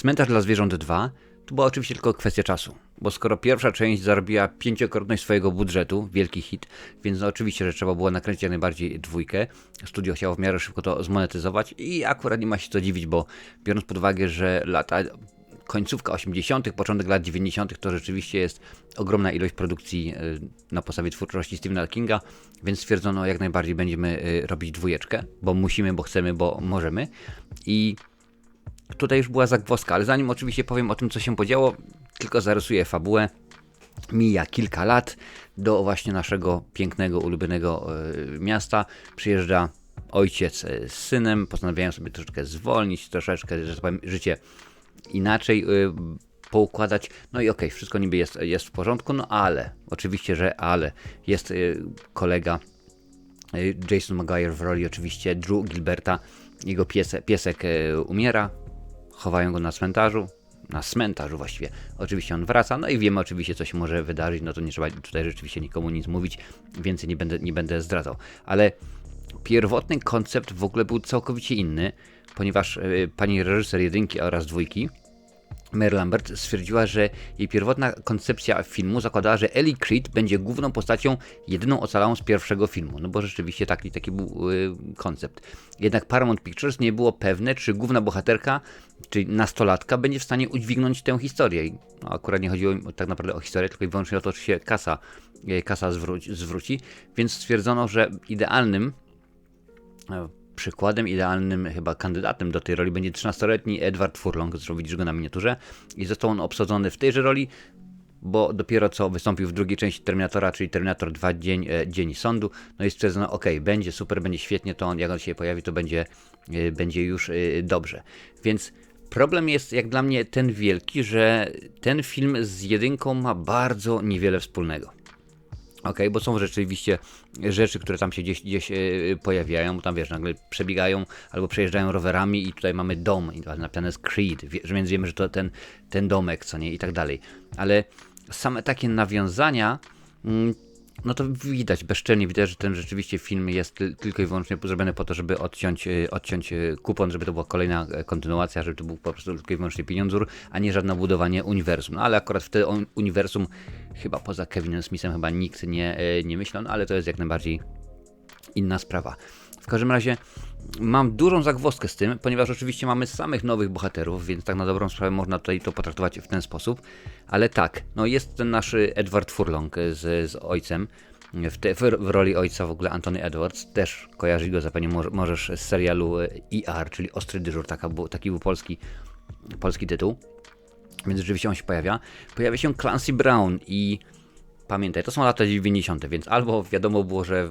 Cmentarz dla zwierząt 2 to była oczywiście tylko kwestia czasu, bo skoro pierwsza część zarobiła pięciokrotność swojego budżetu, wielki hit, więc no oczywiście, że trzeba było nakręcić jak najbardziej dwójkę. Studio chciało w miarę szybko to zmonetyzować i akurat nie ma się co dziwić, bo biorąc pod uwagę, że lata końcówka 80., początek lat 90. to rzeczywiście jest ogromna ilość produkcji y, na podstawie twórczości Stephena Kinga, więc stwierdzono jak najbardziej będziemy y, robić dwójeczkę, bo musimy, bo chcemy, bo możemy. I tutaj już była zagwozdka, ale zanim oczywiście powiem o tym, co się podziało, tylko zarysuję fabułę. Mija kilka lat do właśnie naszego pięknego, ulubionego y, miasta. Przyjeżdża ojciec z synem, postanawiają sobie troszeczkę zwolnić, troszeczkę, że tak powiem, życie inaczej y, poukładać. No i okej, okay, wszystko niby jest, jest w porządku, no ale, oczywiście, że ale, jest kolega Jason Maguire w roli oczywiście Drew Gilberta, jego piesek, piesek umiera, chowają go na cmentarzu, na cmentarzu właściwie. Oczywiście on wraca, no i wiemy oczywiście, co się może wydarzyć, no to nie trzeba tutaj rzeczywiście nikomu nic mówić, więcej nie będę, nie będę zdradzał. Ale pierwotny koncept w ogóle był całkowicie inny, ponieważ pani reżyser jedynki oraz dwójki Mary Lambert stwierdziła, że jej pierwotna koncepcja filmu zakładała, że Ellie Creed będzie główną postacią jedyną ocalałą z pierwszego filmu. No bo rzeczywiście taki, taki był yy, koncept. Jednak Paramount Pictures nie było pewne, czy główna bohaterka, czyli nastolatka, będzie w stanie udźwignąć tę historię. No, akurat nie chodziło tak naprawdę o historię, tylko i wyłącznie o to, czy się kasa, yy, kasa zwróci, zwróci. Więc stwierdzono, że idealnym przykładem, idealnym chyba kandydatem do tej roli będzie 13-letni Edward Furlong, zresztą widzisz go na miniaturze, i został on obsadzony w tejże roli, bo dopiero co wystąpił w drugiej części Terminatora, czyli Terminator 2 Dzień, e, Dzień Sądu, no i stwierdzono, ok, będzie super, będzie świetnie, to on, jak on się pojawi, to będzie, e, będzie już e, dobrze. Więc problem jest jak dla mnie ten wielki, że ten film z jedynką ma bardzo niewiele wspólnego. Ok, bo są rzeczywiście rzeczy, które tam się gdzieś, gdzieś yy, pojawiają, bo tam wiesz, nagle przebiegają albo przejeżdżają rowerami i tutaj mamy dom, i napisane jest Creed, więc wiemy, że to ten, ten domek, co nie, i tak dalej. Ale same takie nawiązania mm, no to widać, bezczelnie widać, że ten rzeczywiście film jest tylko i wyłącznie zrobiony po to, żeby odciąć, e, odciąć e, kupon, żeby to była kolejna e, kontynuacja, żeby to był po prostu tylko i wyłącznie pieniądzur, a nie żadne budowanie uniwersum. No ale akurat w tym uniwersum chyba poza Kevinem Smithem chyba nikt nie, nie myślał, no ale to jest jak najbardziej inna sprawa. W każdym razie mam dużą zagwozdkę z tym, ponieważ oczywiście mamy samych nowych bohaterów, więc tak na dobrą sprawę można tutaj to potraktować w ten sposób. Ale tak, no jest ten nasz Edward Furlong z, z ojcem. W, te, w, roli ojca w ogóle Anthony Edwards, też kojarzy go zapewne możesz z serialu ER, czyli Ostry Dyżur, taka, taki był polski, polski tytuł. Więc rzeczywiście on się pojawia. Pojawia się Clancy Brown i pamiętaj, to są lata 90., więc albo wiadomo było, że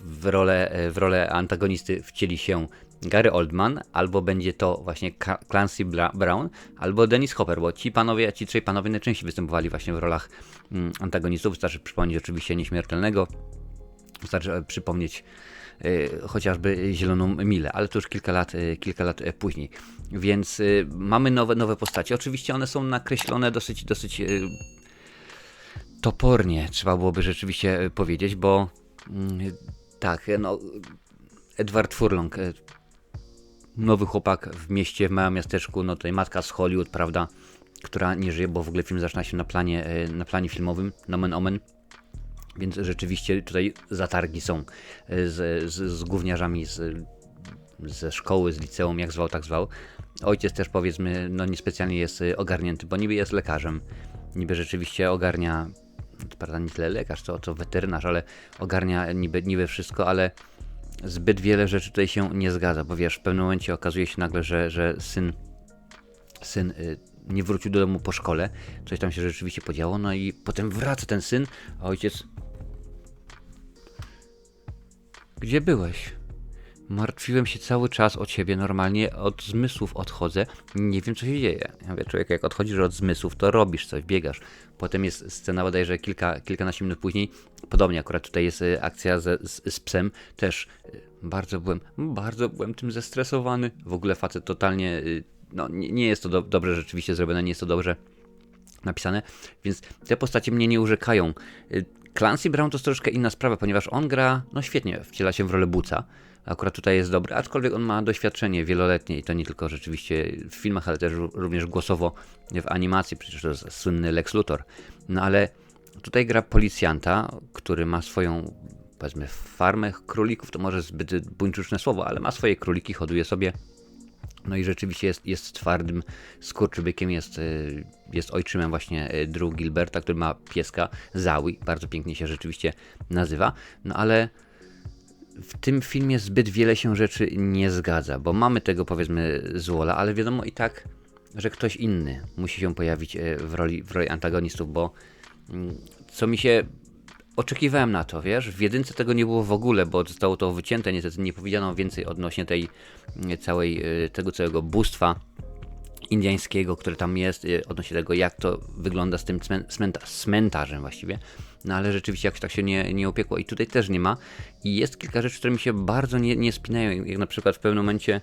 w rolę, w rolę antagonisty wcieli się Gary Oldman, albo będzie to właśnie Clancy Brown, albo Dennis Hopper, bo ci panowie, ci trzej panowie najczęściej występowali właśnie w rolach mm, antagonistów. Wystarczy przypomnieć oczywiście Nieśmiertelnego, wystarczy e, przypomnieć y, chociażby Zieloną Milę, ale to już kilka lat, kilka lat później. Więc mamy nowe, nowe postacie. Oczywiście one są nakreślone dosyć, dosyć topornie, trzeba byłoby rzeczywiście powiedzieć, bo mm, tak, no Edward Furlong nowy chłopak w mieście, w małym miasteczku, no tutaj matka z Hollywood, prawda, która nie żyje, bo w ogóle film zaczyna się na planie, e, na planie filmowym, nomen omen. Więc rzeczywiście tutaj zatargi są e, z, z, z gówniarzami z, ze szkoły, z liceum, jak zwał, tak zwał. Ojciec też powiedzmy, no niespecjalnie jest e, ogarnięty, bo niby jest lekarzem. Niby rzeczywiście ogarnia, prawda, nie tyle lekarz, co, co weterynarz, ale ogarnia niby, niby wszystko, ale zbyt wiele rzeczy tutaj się nie zgadza, bo wiesz, w pewnym momencie okazuje się nagle, że, że syn, syn y, nie wrócił do domu po szkole, coś tam się rzeczywiście podziało, no i potem wraca ten syn, a ojciec... Gdzie byłeś? Martwiłem się cały czas o ciebie, normalnie od zmysłów odchodzę, nie wiem co się dzieje. Ja mówię, człowiek jak odchodzisz od zmysłów, to robisz coś, biegasz. Potem jest scena bodajże kilka, kilkanaście minut później, podobnie akurat tutaj jest y, akcja z, z, psem, też y, bardzo byłem, bardzo byłem tym zestresowany. W ogóle facet totalnie, y, no nie, nie jest to do, dobrze rzeczywiście zrobione, nie jest to dobrze napisane, więc te postacie mnie nie urzekają. Clancy Brown to troszkę inna sprawa, ponieważ on gra, no świetnie, wciela się w rolę Buca. Akurat tutaj jest dobry, aczkolwiek on ma doświadczenie wieloletnie i to nie tylko rzeczywiście w filmach, ale też również głosowo w animacji, przecież to jest słynny Lex Luthor. No ale tutaj gra policjanta, który ma swoją, powiedzmy, farmę królików, to może zbyt buńczuczne słowo, ale ma swoje króliki, hoduje sobie no i rzeczywiście jest, jest twardym skurczybykiem, jest, y, jest ojczymem właśnie y, Drew Gilberta, który ma pieska. Zawi, bardzo pięknie się rzeczywiście nazywa, no ale w tym filmie zbyt wiele się rzeczy nie zgadza, bo mamy tego powiedzmy złola, ale wiadomo i tak, że ktoś inny musi się pojawić y, w roli, w roli antagonistów, bo mm, co mi się oczekiwałem na to, wiesz? W jedynce tego nie było w ogóle, bo zostało to wycięte, niestety nie powiedziano więcej odnośnie tej mm, całej, y, tego całego bóstwa indiańskiego, które tam jest, y, odnośnie tego, jak to wygląda z tym cmenta cmentarzem właściwie. No ale rzeczywiście jakoś tak się nie, nie opiekło i tutaj też nie ma. I jest kilka rzeczy, które mi się bardzo nie, nie spinają, jak na przykład w pewnym momencie,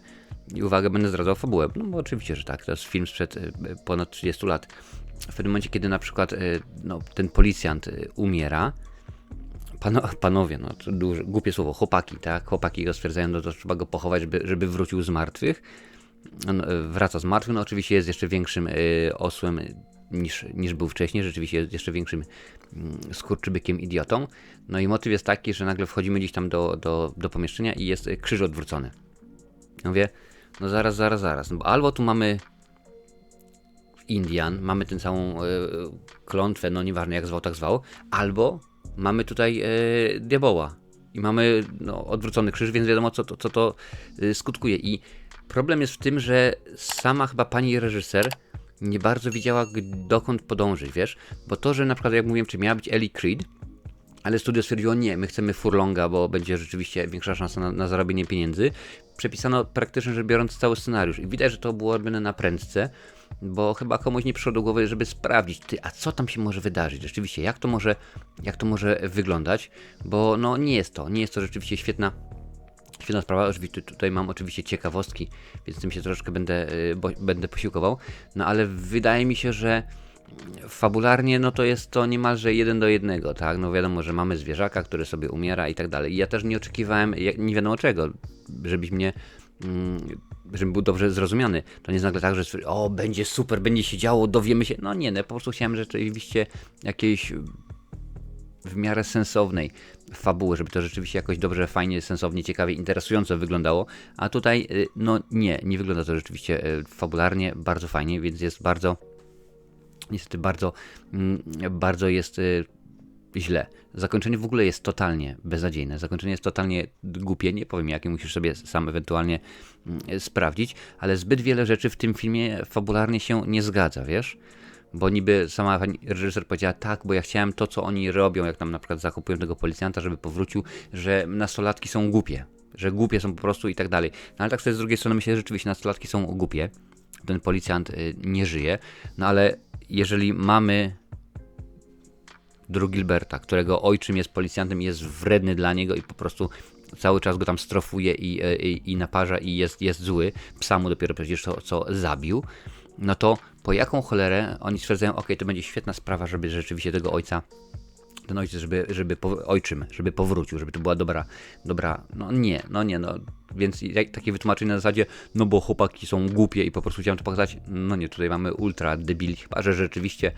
i uwaga, będę zdradzał fabułę, no bo oczywiście, że tak, to jest film sprzed y, ponad 30 lat. W pewnym momencie, kiedy na przykład no, ten policjant umiera, Pano, panowie, no to duże, głupie słowo, chłopaki, tak? Chłopaki go stwierdzają, no to trzeba go pochować, żeby, żeby wrócił z martwych. On e, wraca z martwych, no oczywiście jest jeszcze większym y, osłem niż, niż był wcześniej, rzeczywiście jest jeszcze większym y, skurczybykiem idiotą. No i motyw jest taki, że nagle wchodzimy gdzieś tam do, do, do pomieszczenia i jest krzyż odwrócony. Ja mówię, no zaraz, zaraz, zaraz, no bo albo tu mamy Indian, mamy tę całą y, klątwę, no nieważne jak zwał, tak zwał, albo mamy tutaj e, diaboła i mamy no, odwrócony krzyż, więc wiadomo, co to, co to e, skutkuje. I problem jest w tym, że sama chyba pani reżyser nie bardzo wiedziała, dokąd podążyć, wiesz? Bo to, że na przykład, jak mówiłem, czy miała być Ellie Creed, ale studio stwierdziło, nie, my chcemy Furlonga, bo będzie rzeczywiście większa szansa na, na pieniędzy. Przepisano praktycznie rzecz biorąc cały scenariusz i widać, że to było robione na prędce bo chyba komuś nie przyszło do głowy, żeby sprawdzić, ty, a co tam się może wydarzyć, rzeczywiście, jak to może, jak to może wyglądać, bo no nie jest to, nie jest to rzeczywiście świetna, świetna sprawa, oczywiście tutaj mam oczywiście ciekawostki, więc tym się troszeczkę będę, y, bo, będę posiłkował, no ale wydaje mi się, że fabularnie, no to jest to niemalże jeden do jednego, tak? No wiadomo, że mamy zwierzaka, który sobie umiera i tak dalej. I ja też nie oczekiwałem, nie wiadomo czego, żebyś mnie Mm, żeby był dobrze zrozumiany. To nie jest nagle tak, że o, będzie super, będzie się działo, dowiemy się. No nie, no, po prostu chciałem rzeczywiście jakiejś w miarę sensownej fabuły, żeby to rzeczywiście jakoś dobrze, fajnie, sensownie, ciekawie, interesująco wyglądało. A tutaj, y, no nie, nie wygląda to rzeczywiście y, fabularnie bardzo fajnie, więc jest bardzo, niestety bardzo, mm, bardzo jest y, źle. Zakończenie w ogóle jest totalnie beznadziejne. Zakończenie jest totalnie głupie. Nie powiem jakie, musisz sobie sam ewentualnie mm, sprawdzić, ale zbyt wiele rzeczy w tym filmie fabularnie się nie zgadza, wiesz? Bo niby sama reżyser powiedziała tak, bo ja chciałem to, co oni robią, jak tam na przykład zakupują tego policjanta, żeby powrócił, że nastolatki są głupie, że głupie są po prostu i tak dalej. No ale tak sobie z drugiej strony myślę, że rzeczywiście nastolatki są głupie. Ten policjant y, nie żyje, no ale jeżeli mamy Drew Gilberta, którego ojczym jest policjantem, jest wredny dla niego i po prostu cały czas go tam strofuje i, e, i, i naparza i jest, jest zły. Psa mu dopiero przecież to, co zabił. No to po jaką cholerę oni stwierdzają, ok, to będzie świetna sprawa, żeby rzeczywiście tego ojca ten ojciec, żeby, żeby ojczym, żeby powrócił, żeby to była dobra, dobra, no nie, no nie, no, więc takie wytłumaczenie na zasadzie, no bo chłopaki są głupie i po prostu chciałem to pokazać, no nie, tutaj mamy ultra debili, chyba, że rzeczywiście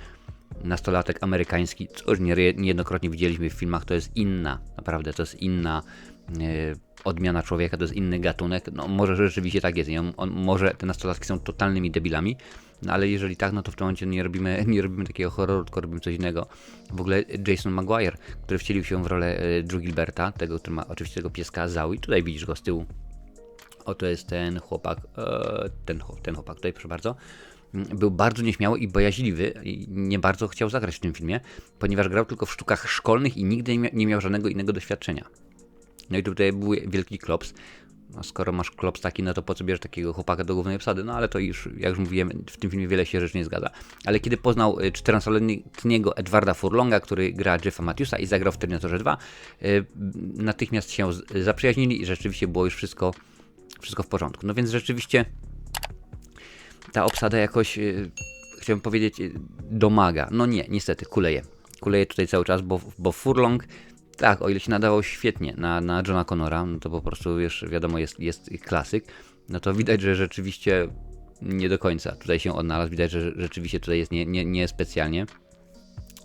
nastolatek amerykański, co już niejednokrotnie widzieliśmy w filmach, to jest inna, naprawdę to jest inna e, odmiana człowieka, to jest inny gatunek. No może rzeczywiście tak jest, nie? On, może te nastolatki są totalnymi debilami, no ale jeżeli tak, no to w tym momencie nie robimy, nie robimy takiego horroru, tylko robimy coś innego. W ogóle Jason Maguire, który wcielił się w rolę e, Drew Gilberta, tego, który ma oczywiście tego pieska Zawi, tutaj widzisz go z tyłu. Oto jest ten chłopak, e, ten, ten chłopak tutaj, proszę bardzo był bardzo nieśmiały i bojaźliwy i nie bardzo chciał zagrać w tym filmie, ponieważ grał tylko w sztukach szkolnych i nigdy nie miał żadnego innego doświadczenia. No i tutaj był wielki klops. No skoro masz klops taki, no to po co bierzesz takiego chłopaka do głównej obsady? No ale to już, jak już mówiłem, w tym filmie wiele się rzeczy nie zgadza. Ale kiedy poznał 14-letniego y, Edwarda Furlonga, który gra Jeffa Matthewsa i zagrał w Terminatorze 2, y, natychmiast się zaprzyjaźnili i rzeczywiście było już wszystko, wszystko w porządku. No więc rzeczywiście ta obsada jakoś, yy, chciałbym powiedzieć, yy, domaga. No nie, niestety, kuleje. kuleje tutaj cały czas, bo, bo Furlong, tak, o ile się nadawał świetnie na, na Johna Connora, no to po prostu, wiesz, wiadomo, jest, jest klasyk, no to widać, że rzeczywiście nie do końca tutaj się odnalazł, widać, że rzeczywiście tutaj jest nie, nie, nie specjalnie.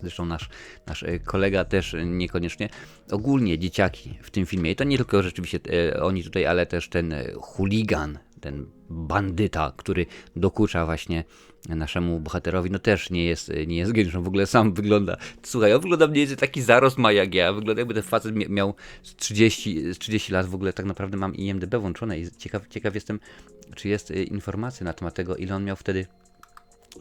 Zresztą nasz, nasz e, kolega też niekoniecznie. Ogólnie dzieciaki w tym filmie, i to nie tylko rzeczywiście oni tutaj, ale też ten chuligan, ten bandyta, który dokucza właśnie naszemu bohaterowi, no też nie jest, nie jest geniuszem, w ogóle sam wygląda, słuchaj, on wygląda mniej więcej taki zarost ma jak ja, wygląda jakby ten facet miał z 30, z 30 lat, w ogóle tak naprawdę mam IMDB włączone i ciekaw, ciekaw jestem, czy jest informacja na temat tego, ile on miał wtedy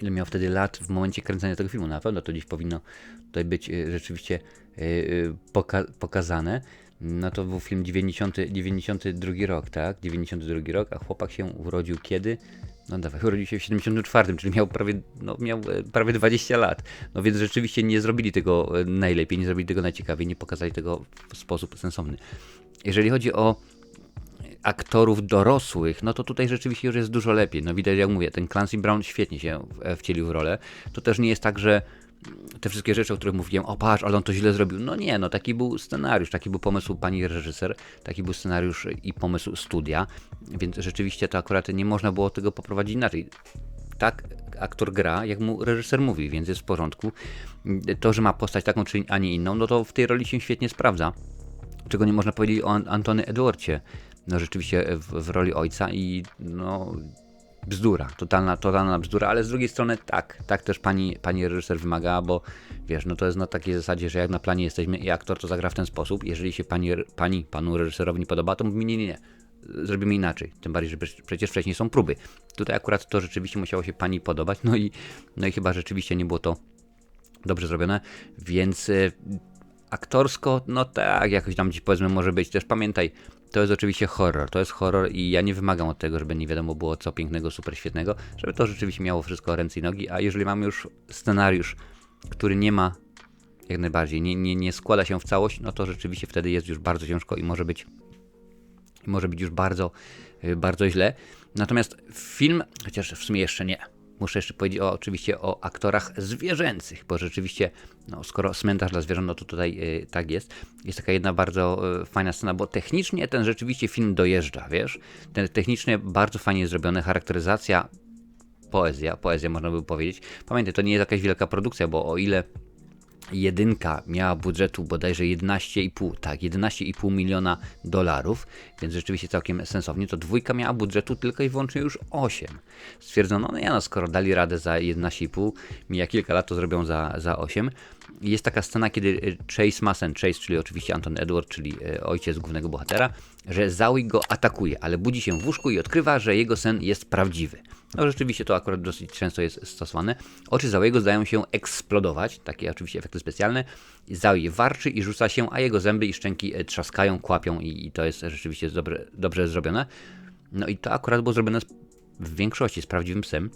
ile miał wtedy lat w momencie kręcenia tego filmu. Na pewno to gdzieś powinno tutaj być y, rzeczywiście y, y, poka pokazane. No to był film 90, 92 rok, tak? 92 rok, a chłopak się urodził kiedy? No dawaj, urodził się w 74, czyli miał prawie, no, miał e, prawie 20 lat. No więc rzeczywiście nie zrobili tego e, najlepiej, nie zrobili tego najciekawiej, nie pokazali tego w sposób sensowny. Jeżeli chodzi o aktorów dorosłych, no to tutaj rzeczywiście już jest dużo lepiej. No widać, jak mówię, ten Clancy Brown świetnie się wcielił w rolę. To też nie jest tak, że te wszystkie rzeczy, o których mówiłem, o patrz, ale on to źle zrobił. No nie, no taki był scenariusz, taki był pomysł pani reżyser, taki był scenariusz i pomysł studia, więc rzeczywiście to akurat nie można było tego poprowadzić inaczej. Tak aktor gra, jak mu reżyser mówi, więc jest w porządku. To, że ma postać taką czy a nie inną, no to w tej roli się świetnie sprawdza. Czego nie można powiedzieć o Antony Edwardzie, no rzeczywiście w, w roli ojca i no bzdura, totalna, totalna bzdura, ale z drugiej strony tak, tak też pani, pani reżyser wymagała, bo wiesz, no to jest na takiej zasadzie, że jak na planie jesteśmy i aktor to zagra w ten sposób, jeżeli się pani, pani panu reżyserowi nie podoba, to mówi nie, nie, nie, zrobimy inaczej, tym bardziej, że przecież wcześniej są próby. Tutaj akurat to rzeczywiście musiało się pani podobać, no i, no i chyba rzeczywiście nie było to dobrze zrobione, więc e, aktorsko, no tak, jakoś tam dziś powiedzmy może być. Też pamiętaj, to jest oczywiście horror, to jest horror i ja nie wymagam od tego, żeby nie wiadomo było co pięknego, super świetnego, żeby to rzeczywiście miało wszystko ręce i nogi, a jeżeli mamy już scenariusz, który nie ma jak najbardziej, nie, nie, nie składa się w całość, no to rzeczywiście wtedy jest już bardzo ciężko i może być może być już bardzo, y, bardzo źle. Natomiast film, chociaż w sumie jeszcze nie, Muszę jeszcze powiedzieć o, oczywiście o aktorach zwierzęcych, bo rzeczywiście, no, skoro cmentarz dla zwierząt, no to tutaj y, tak jest. Jest taka jedna bardzo y, fajna scena, bo technicznie ten rzeczywiście film dojeżdża, wiesz? Ten technicznie bardzo fajnie zrobiony, charakteryzacja, poezja, poezja można by powiedzieć. Pamiętaj, to nie jest jakaś wielka produkcja, bo o ile jedynka miała budżetu bodajże 11,5, tak, 11,5 miliona dolarów, więc rzeczywiście całkiem sensownie, to dwójka miała budżetu tylko i wyłącznie już 8. Stwierdzono, no ja no, skoro dali radę za 11,5, mija kilka lat, to zrobią za, za 8. Jest taka scena, kiedy Chase Massen, Chase, czyli oczywiście Anton Edward, czyli e, ojciec głównego bohatera, że Zoe go atakuje, ale budzi się w łóżku i odkrywa, że jego sen jest prawdziwy. No rzeczywiście to akurat dosyć często jest stosowane. Oczy Załego zdają się eksplodować, takie oczywiście efekty specjalne. Zały warczy i rzuca się, a jego zęby i szczęki e, trzaskają, kłapią i, i to jest rzeczywiście dobrze, dobrze zrobione. No i to akurat było zrobione w większości z prawdziwym psem.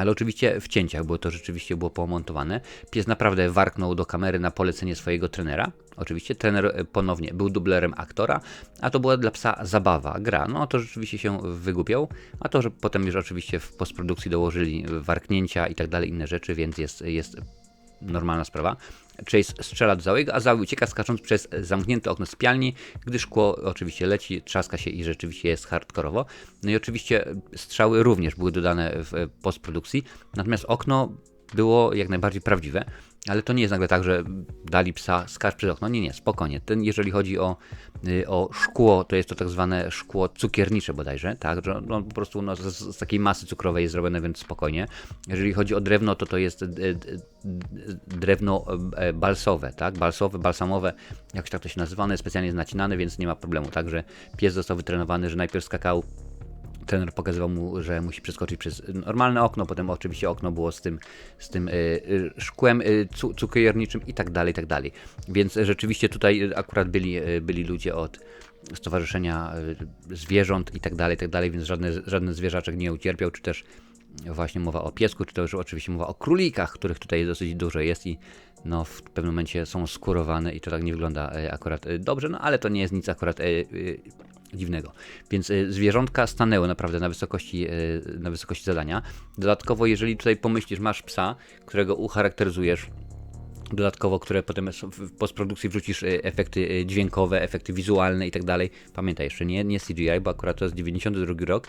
Ale oczywiście w cięciach, bo to rzeczywiście było pomontowane. Pies naprawdę warknął do kamery na polecenie swojego trenera. Oczywiście trener e, ponownie był dublerem aktora, a to była dla psa zabawa, gra. No to rzeczywiście się wygłupiał, a to, że potem już oczywiście w postprodukcji dołożyli warknięcia i tak dalej, inne rzeczy, więc jest, jest normalna sprawa. Chase strzela do Załego, a Zały ucieka skacząc przez zamknięte okno spialni, gdy szkło oczywiście leci, trzaska się i rzeczywiście jest hardkorowo. No i oczywiście strzały również były dodane w postprodukcji, natomiast okno było jak najbardziej prawdziwe. Ale to nie jest nagle tak, że dali psa skacz przez okno. Nie, nie, spokojnie. Ten, jeżeli chodzi o, y, o szkło, to jest to tak zwane szkło cukiernicze bodajże, tak? Że no, po prostu no, z, z, takiej masy cukrowej jest zrobione, więc spokojnie. Jeżeli chodzi o drewno, to to jest y, y, drewno balsowe, tak? Balsowe, balsamowe, jak tak to się nazywa, one specjalnie jest więc nie ma problemu. Także pies został wytrenowany, że najpierw skakał trener pokazywał mu, że musi przeskoczyć przez normalne okno, potem oczywiście okno było z tym, z tym y, y, szkłem y, cukierniczym i tak dalej, i tak dalej. Więc rzeczywiście tutaj akurat byli, byli ludzie od Stowarzyszenia Zwierząt i tak dalej, i tak dalej, więc żadne, żaden zwierzaczek nie ucierpiał, czy też właśnie mowa o piesku, czy też oczywiście mowa o królikach, których tutaj dosyć dużo jest i no, w pewnym momencie są skurowane i to tak nie wygląda akurat dobrze, no ale to nie jest nic akurat dziwnego. Więc y, zwierzątka stanęły naprawdę na wysokości, y, na wysokości zadania. Dodatkowo, jeżeli tutaj pomyślisz, masz psa, którego ucharakteryzujesz dodatkowo, które potem w postprodukcji wrzucisz e, efekty e, dźwiękowe, efekty wizualne i tak dalej. Pamiętaj jeszcze, nie, nie CGI, bo akurat to jest 92 rok,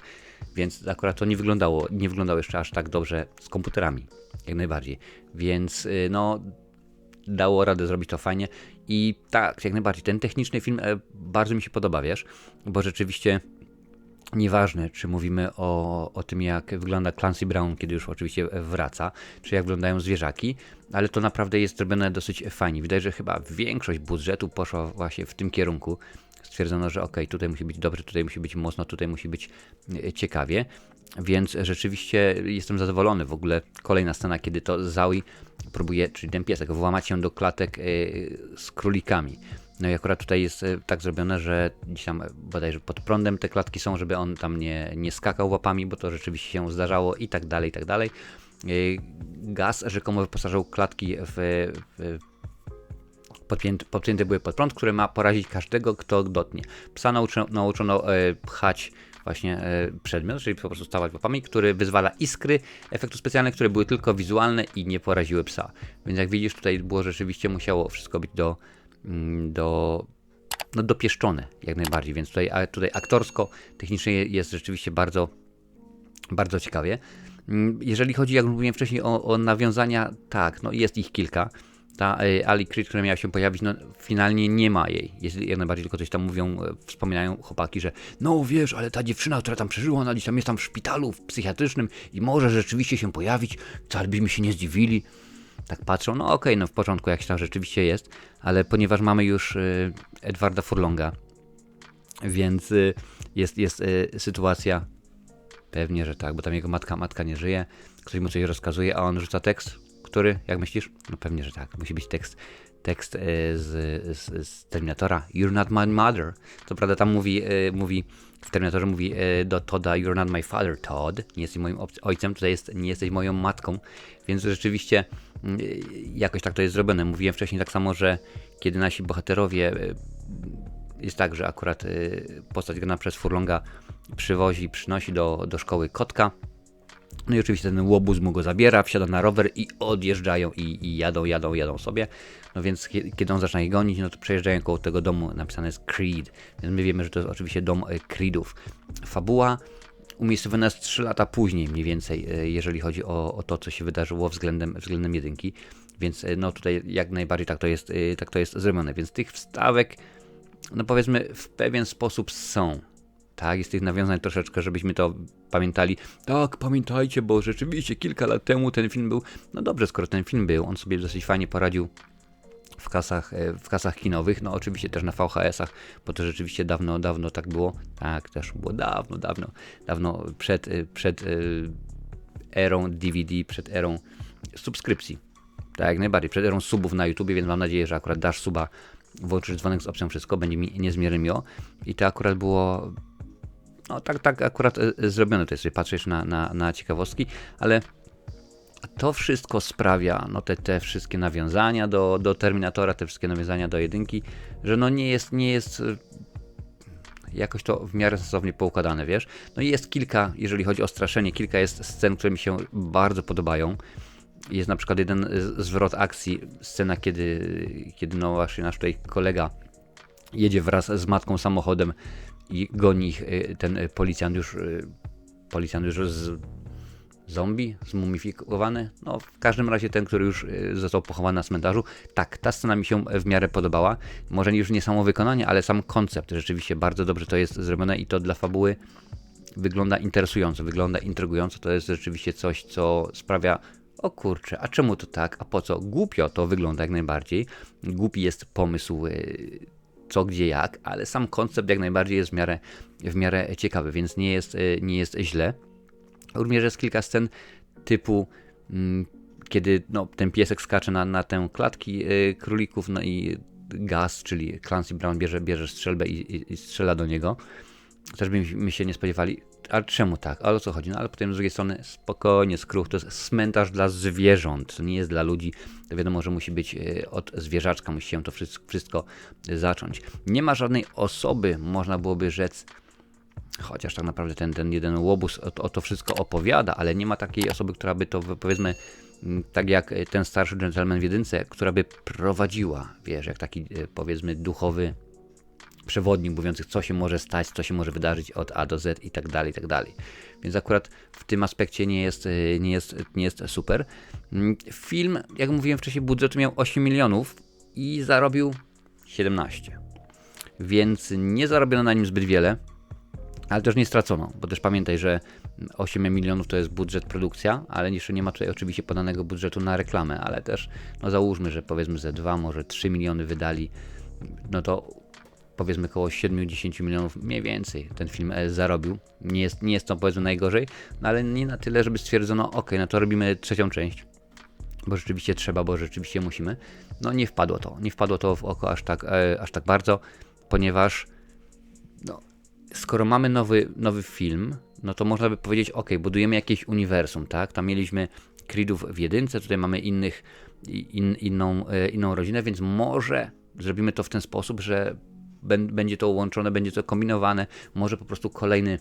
więc akurat to nie wyglądało, nie wyglądało jeszcze aż tak dobrze z komputerami, jak najbardziej. Więc no, dało radę zrobić to fajnie i tak, jak najbardziej, ten techniczny film e, bardzo mi się podoba, wiesz, bo rzeczywiście Nieważne, czy mówimy o, o tym, jak wygląda Clancy Brown, kiedy już oczywiście wraca, czy jak wyglądają zwierzaki, ale to naprawdę jest zrobione dosyć fajnie. Widać, że chyba większość budżetu poszła właśnie w tym kierunku. Stwierdzono, że ok, tutaj musi być dobrze, tutaj musi być mocno, tutaj musi być e, ciekawie. Więc rzeczywiście jestem zadowolony. W ogóle kolejna scena, kiedy to Zaui próbuje, czyli ten piesek, włamać się do klatek e, z królikami. No i akurat tutaj jest e, tak zrobione, że gdzieś tam bodajże pod prądem te klatki są, żeby on tam nie, nie skakał łapami, bo to rzeczywiście się zdarzało i tak dalej, i tak dalej. E, Gaz rzekomo wyposażył klatki w, w podpięte, były pod prąd, który ma porazić każdego, kto dotknie. Psa nauczono, nauczono pchać właśnie e, przedmiot, czyli po prostu stawać łapami, który wyzwala iskry efektu specjalne, które były tylko wizualne i nie poraziły psa. Więc jak widzisz, tutaj było rzeczywiście musiało wszystko być do, mm, do no dopieszczone jak najbardziej, więc tutaj, tutaj aktorsko, technicznie jest rzeczywiście bardzo, bardzo ciekawie. Mm, Jeżeli chodzi, jak mówiłem wcześniej, o, o nawiązania, tak, no jest ich kilka. Ta e, Ali Creed, która miała się pojawić, no finalnie nie ma jej. Jest jak najbardziej tylko coś tam mówią, e, wspominają chłopaki, że no wiesz, ale ta dziewczyna, która tam przeżyła, ona gdzieś tam jest tam w szpitalu w psychiatrycznym i może rzeczywiście się pojawić, wcale byśmy się nie zdziwili. Tak patrzą, no okej, no w początku jakiś tam rzeczywiście jest, ale ponieważ mamy już e, Edwarda Furlonga, więc y, jest, jest y, sytuacja, pewnie, że tak, bo tam jego matka, matka nie żyje, ktoś mu coś rozkazuje, a on rzuca tekst, który, jak myślisz? No pewnie, że tak, musi być tekst, tekst y, z, z, z Terminatora, You're not my mother. Co prawda tam mówi, y, mówi w Terminatorze mówi y, do Toda, You're not my father, Todd, nie jesteś moim ojcem, tutaj jest, nie jesteś moją matką, więc rzeczywiście y, jakoś tak to jest zrobione. Mówiłem wcześniej tak samo, że kiedy nasi bohaterowie jest tak, że akurat postać grana przez Furlonga przywozi, przynosi do, do szkoły kotka. No i oczywiście ten łobuz mu go zabiera, wsiada na rower i odjeżdżają i, i jadą, jadą, jadą sobie. No więc kie- kiedy on zaczyna ich gonić, no to przejeżdżają koło tego domu, napisane jest Creed. Więc my wiemy, że to jest oczywiście dom y, Creedów. Fabuła umiejscowiona jest 3 lata później mniej więcej, y, jeżeli chodzi o, o to, co się wydarzyło względem, względem jedynki. Więc y, no tutaj jak najbardziej tak to jest, tak to jest zrobione. Więc tych wstawek no powiedzmy, w pewien sposób są. Tak, jest tych nawiązań troszeczkę, żebyśmy to pamiętali. Tak, pamiętajcie, bo rzeczywiście kilka lat temu ten film był. No dobrze, skoro ten film był, on sobie dosyć fajnie poradził w kasach, e, w kasach kinowych, no oczywiście też na VHS-ach, bo to rzeczywiście dawno, dawno tak było. Tak, też było dawno, dawno, dawno przed, e, przed e, erą DVD, przed erą subskrypcji. Tak, jak najbardziej. Przed erą subów na YouTube, więc mam nadzieję, że akurat dasz suba, włączysz dzwonek z opcją wszystko, będzie mi niezmiernie miło. I to akurat było, no tak, tak akurat e, e, zrobione, to jest, sobie patrzysz na, na, na ciekawostki, ale to wszystko sprawia, no te, te wszystkie nawiązania do, do Terminatora, te wszystkie nawiązania do jedynki, że no nie jest, nie jest e, jakoś to w miarę sensownie poukładane, wiesz? No i jest kilka, jeżeli chodzi o straszenie, kilka jest scen, które mi się bardzo podobają. Jest na przykład jeden zwrot akcji, scena, kiedy, kiedy no właśnie nasz tutaj kolega jedzie wraz z matką samochodem i goni ich y, ten y, policjant już, y, policjant już z zombie, zmumifikowany. No, w każdym razie ten, który już został pochowany na cmentarzu. Tak, ta scena mi się w miarę podobała. Może już nie samo wykonanie, ale sam koncept. Rzeczywiście bardzo dobrze to jest zrobione i to dla fabuły wygląda interesująco, wygląda intrygująco. To jest rzeczywiście coś, co sprawia. O kurczę, a czemu to tak? A po co? Głupio to wygląda jak najbardziej. Głupi jest pomysł, co, gdzie, jak, ale sam koncept jak najbardziej jest w miarę, w miarę ciekawy, więc nie jest, y, nie jest źle. Również jest kilka scen typu, mm, kiedy no, ten piesek skacze na, na tę klatki y, królików, no i Gaz, czyli Clancy Brown bierze, bierze strzelbę i, i, i strzela do niego. Też byśmy się nie spodziewali. Ale czemu tak? Ale o co chodzi? No ale potem z drugiej strony spokojnie, skruch, to jest cmentarz dla zwierząt, nie jest dla ludzi. To wiadomo, że musi być e, od zwierzaczka, musi się to wszystko, zacząć. Nie ma żadnej osoby, można byłoby rzec, chociaż tak naprawdę ten, ten jeden łobuz o, o to wszystko opowiada, ale nie ma takiej osoby, która by to powiedzmy Tak jak e, ten starszy gentleman w jedynce, która by prowadziła, wiesz, jak taki e, powiedzmy duchowy przewodnik mówiący, co się może stać, co się może wydarzyć od A do Z i tak dalej, i tak dalej. Więc akurat w tym aspekcie nie jest, e, nie jest, nie jest super. Mm, Film, jak mówiłem wcześniej, budżet miał 8 milionów i zarobił 17. Więc nie zarobiono na nim zbyt wiele, ale też nie stracono, bo też pamiętaj, że 8 milionów to jest budżet produkcja, ale jeszcze nie ma tutaj oczywiście podanego budżetu na reklamę, ale też no załóżmy, że powiedzmy ze 2, może 3 miliony wydali, no to powiedzmy około 7-10 milionów mniej więcej ten film e, zarobił. Nie jest, nie jest to powiedzmy najgorzej, no ale nie na tyle, żeby stwierdzono, ok, no to robimy trzecią część, bo rzeczywiście trzeba, bo rzeczywiście musimy. No nie wpadło to, nie wpadło to w oko aż tak, e, aż tak bardzo, ponieważ no, skoro mamy nowy, nowy film, no to można by powiedzieć, ok, budujemy jakieś uniwersum, tak? Tam mieliśmy Creedów w jedynce, tutaj mamy innych, in, inną, e, inną rodzinę, więc może zrobimy to w ten sposób, że będzie to łączone, będzie to kombinowane, może po prostu kolejny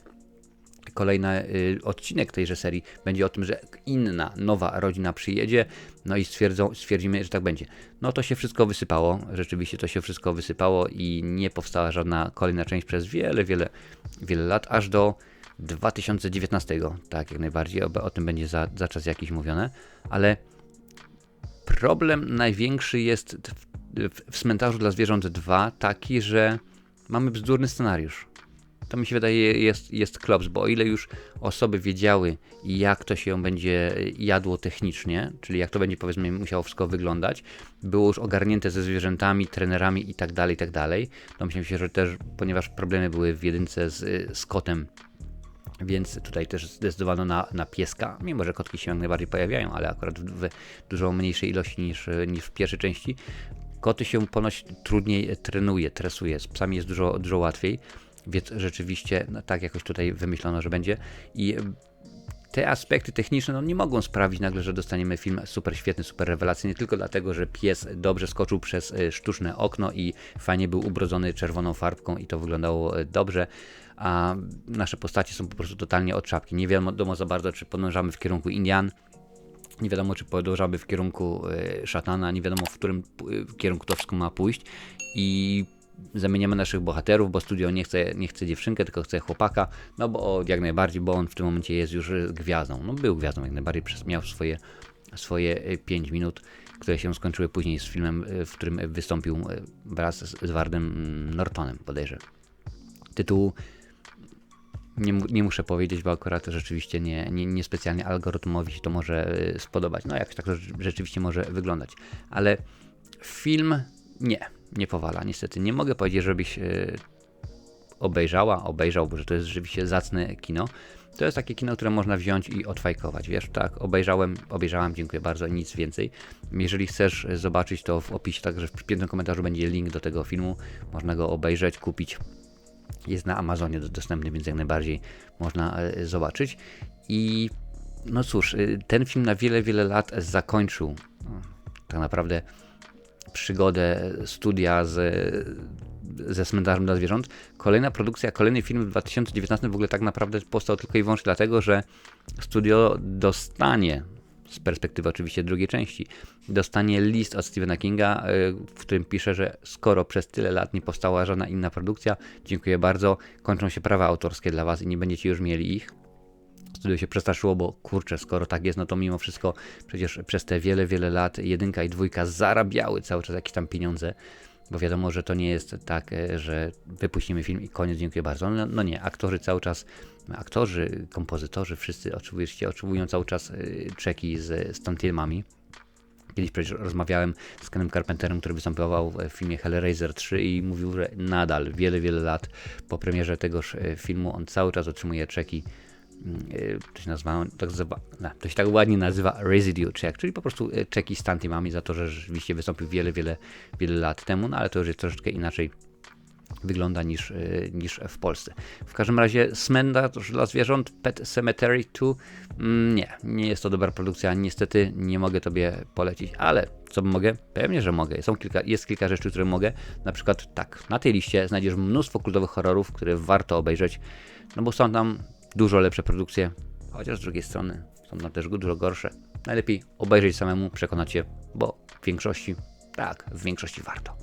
kolejny odcinek tejże serii będzie o tym, że inna, nowa rodzina przyjedzie, no i stwierdzą, stwierdzimy, że tak będzie. No to się wszystko wysypało, rzeczywiście to się wszystko wysypało i nie powstała żadna kolejna część przez wiele, wiele, wiele lat, aż do 2019, tak jak najbardziej, o, o tym będzie za, za czas jakiś mówione, ale problem największy jest w, Cmentarzu dla Zwierząt 2 taki, że mamy bzdurny scenariusz to mi się wydaje jest, jest klops, bo o ile już osoby wiedziały, jak to się będzie jadło technicznie, czyli jak to będzie powiedzmy musiało wszystko wyglądać, było już ogarnięte ze zwierzętami, trenerami i tak dalej, i tak dalej, to myślę się, że też, ponieważ problemy były w jedynce z, z kotem, więc tutaj też zdecydowano na, na pieska, mimo że kotki się jak najbardziej pojawiają, ale akurat w, w dużo mniejszej ilości niż, niż w pierwszej części. Koty się ponoć trudniej trenuje, tresuje, z psami jest dużo, dużo łatwiej, więc rzeczywiście no, tak jakoś tutaj wymyślono, że będzie. I te aspekty techniczne no, nie mogą sprawić nagle, że dostaniemy film super świetny, super rewelacyjny, tylko dlatego, że pies dobrze skoczył przez e, sztuczne okno i fajnie był ubrodzony czerwoną farbką i to wyglądało e, dobrze, a nasze postacie są po prostu totalnie od czapki. Nie wiadomo za bardzo, czy podążamy w kierunku Indian, nie wiadomo, czy podążamy w kierunku e, szatana, nie wiadomo, w którym e, kierunku to wszystko ma pójść i zamieniamy naszych bohaterów, bo studio nie chce, nie chce dziewczynkę, tylko chce chłopaka, no bo jak najbardziej, bo on w tym momencie jest już e, gwiazdą. No był gwiazdą jak najbardziej, miał swoje, swoje 5 minut, które się skończyły później z filmem, w którym wystąpił wraz z Edwardem mm, Nortonem, bodajże. Tytuł nie, nie muszę powiedzieć, bo akurat rzeczywiście nie, nie, nie specjalnie algorytmowi się to może y, spodobać. No jak tak to rze- rzeczywiście może wyglądać. Ale film nie, nie powala. Niestety nie mogę powiedzieć, żebyś y, obejrzała, obejrzał, bo że to jest rzeczywiście zacne kino. To jest takie kino, które można wziąć i odfajkować, wiesz, tak, obejrzałem, obejrzałam, dziękuję bardzo, nic więcej. Jeżeli chcesz zobaczyć to w opisie, także w pierwszym komentarzu będzie link do tego filmu, można go obejrzeć, kupić jest na Amazonie do- dostępny, więc jak najbardziej można e, zobaczyć. I no cóż, e, ten film na wiele, wiele lat zakończył no, tak naprawdę przygodę studia z, ze cmentarzem dla zwierząt. Kolejna produkcja, kolejny film w 2019 w ogóle tak naprawdę powstał tylko i wyłącznie dlatego, że studio dostanie z perspektywy oczywiście drugiej części, dostanie list od Stephena Kinga, y, w którym pisze, że skoro przez tyle lat nie powstała żadna inna produkcja, dziękuję bardzo, kończą się prawa autorskie dla Was i nie będziecie już mieli ich. Studio się przestraszyło, bo kurczę, skoro tak jest, no to mimo wszystko przecież przez te wiele, wiele lat jedynka i dwójka zarabiały cały czas jakieś tam pieniądze, bo wiadomo, że to nie jest tak, e, że wypuścimy film i koniec, dziękuję bardzo. No, no nie, aktorzy cały czas, aktorzy, kompozytorzy, wszyscy oczywiście otrzymują cały czas y, czeki z, z tam filmami. Kiedyś przecież rozmawiałem z Kenem Carpenterem, który występował w filmie Hellraiser 3 i mówił, że nadal, wiele, wiele lat po premierze tegoż e, filmu on cały czas otrzymuje czeki mm, e, to się nazywa, tak to się tak ładnie nazywa residue check, czyli po prostu czeki z tantimami za to, że rzeczywiście wystąpił wiele, wiele, wiele lat temu, no ale to już jest troszeczkę inaczej wygląda niż, y, niż w Polsce. W każdym razie Cmentarz dla zwierząt Pet Cemetery 2 mm, nie, nie jest to dobra produkcja, niestety nie mogę Tobie polecić, ale co mogę? Pewnie, że mogę. Są kilka, jest kilka rzeczy, które mogę. Na przykład tak, na tej liście znajdziesz mnóstwo kultowych horrorów, które warto obejrzeć, no bo są tam dużo lepsze produkcje, chociaż z drugiej strony są tam też dużo gorsze. najlepiej obejrzeć samemu, przekonać się, bo w większości, tak, w większości warto.